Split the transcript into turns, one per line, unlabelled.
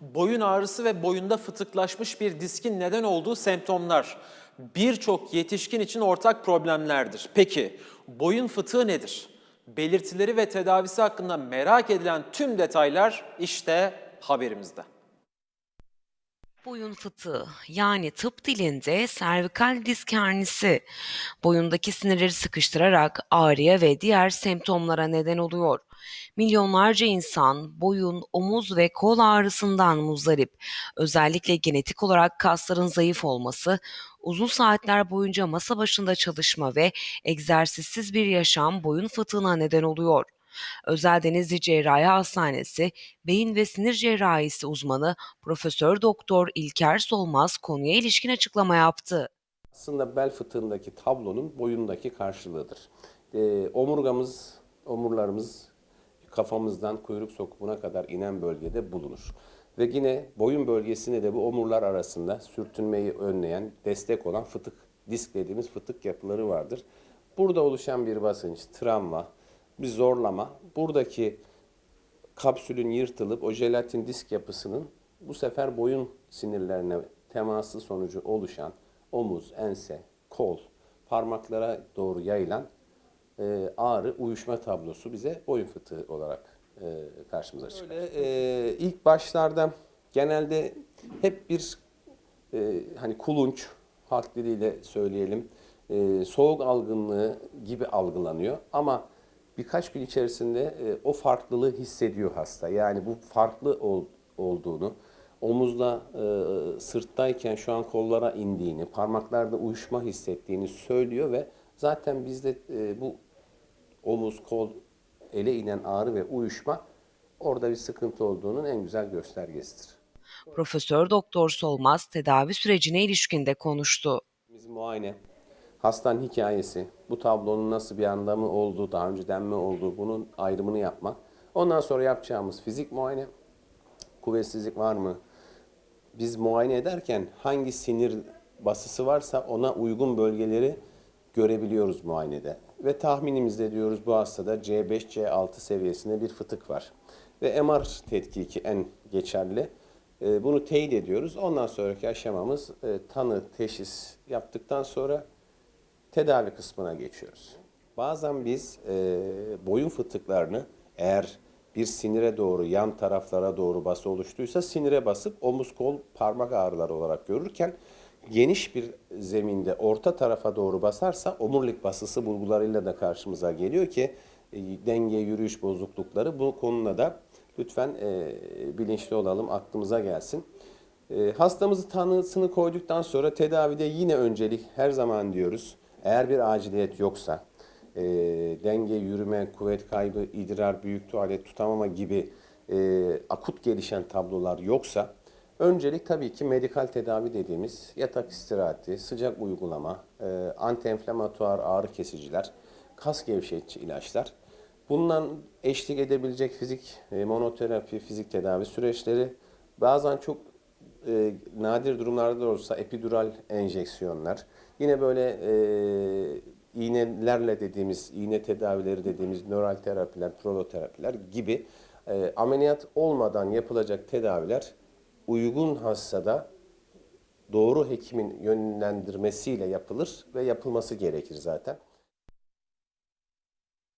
Boyun ağrısı ve boyunda fıtıklaşmış bir diskin neden olduğu semptomlar birçok yetişkin için ortak problemlerdir. Peki boyun fıtığı nedir? Belirtileri ve tedavisi hakkında merak edilen tüm detaylar işte haberimizde.
Boyun fıtığı yani tıp dilinde servikal disk hernisi boyundaki sinirleri sıkıştırarak ağrıya ve diğer semptomlara neden oluyor. Milyonlarca insan boyun, omuz ve kol ağrısından muzdarip. Özellikle genetik olarak kasların zayıf olması, uzun saatler boyunca masa başında çalışma ve egzersizsiz bir yaşam boyun fıtığına neden oluyor. Özel Denizli Cerrahi Hastanesi Beyin ve Sinir Cerrahisi uzmanı Profesör Doktor İlker Solmaz konuya ilişkin açıklama yaptı.
Aslında bel fıtığındaki tablonun boyundaki karşılığıdır. Ee, omurgamız, omurlarımız kafamızdan kuyruk sokumuna kadar inen bölgede bulunur. Ve yine boyun bölgesinde de bu omurlar arasında sürtünmeyi önleyen, destek olan fıtık, disk dediğimiz fıtık yapıları vardır. Burada oluşan bir basınç, travma, bir zorlama, buradaki kapsülün yırtılıp o jelatin disk yapısının bu sefer boyun sinirlerine teması sonucu oluşan omuz, ense, kol, parmaklara doğru yayılan e, ağrı, uyuşma tablosu bize boyun fıtığı olarak e, karşımıza çıkar. Böyle, e, ilk başlarda genelde hep bir e, hani kulunç, halk diliyle söyleyelim, e, soğuk algınlığı gibi algılanıyor. Ama birkaç gün içerisinde e, o farklılığı hissediyor hasta. Yani bu farklı ol, olduğunu, omuzda, e, sırttayken şu an kollara indiğini, parmaklarda uyuşma hissettiğini söylüyor ve zaten bizde e, bu omuz, kol, ele inen ağrı ve uyuşma orada bir sıkıntı olduğunun en güzel göstergesidir.
Profesör Doktor Solmaz tedavi sürecine ilişkin de konuştu.
Biz muayene, hastanın hikayesi, bu tablonun nasıl bir anlamı olduğu, daha önceden mi olduğu, bunun ayrımını yapmak. Ondan sonra yapacağımız fizik muayene, kuvvetsizlik var mı? Biz muayene ederken hangi sinir basısı varsa ona uygun bölgeleri görebiliyoruz muayenede. Ve tahminimizde diyoruz bu hastada C5, C6 seviyesinde bir fıtık var. Ve MR tetkiki en geçerli. E, Bunu teyit ediyoruz. Ondan sonraki aşamamız e, tanı, teşhis yaptıktan sonra tedavi kısmına geçiyoruz. Bazen biz e, boyun fıtıklarını eğer bir sinire doğru, yan taraflara doğru bası oluştuysa sinire basıp omuz kol parmak ağrıları olarak görürken geniş bir zeminde orta tarafa doğru basarsa omurilik basısı bulgularıyla da karşımıza geliyor ki e, denge, yürüyüş bozuklukları bu konuda da lütfen e, bilinçli olalım, aklımıza gelsin. E, hastamızı tanısını koyduktan sonra tedavide yine öncelik her zaman diyoruz. Eğer bir aciliyet yoksa, e, denge, yürüme, kuvvet kaybı, idrar, büyük tuvalet tutamama gibi e, akut gelişen tablolar yoksa öncelik tabii ki medikal tedavi dediğimiz yatak istirahati, sıcak uygulama, e, antienflamatuar ağrı kesiciler, kas gevşetici ilaçlar. Bundan eşlik edebilecek fizik, e, monoterapi, fizik tedavi süreçleri bazen çok e, nadir durumlarda da olsa epidural enjeksiyonlar. Yine böyle e, iğnelerle dediğimiz, iğne tedavileri dediğimiz nöral terapiler, proloterapiler gibi e, ameliyat olmadan yapılacak tedaviler uygun hastada doğru hekimin yönlendirmesiyle yapılır ve yapılması gerekir zaten.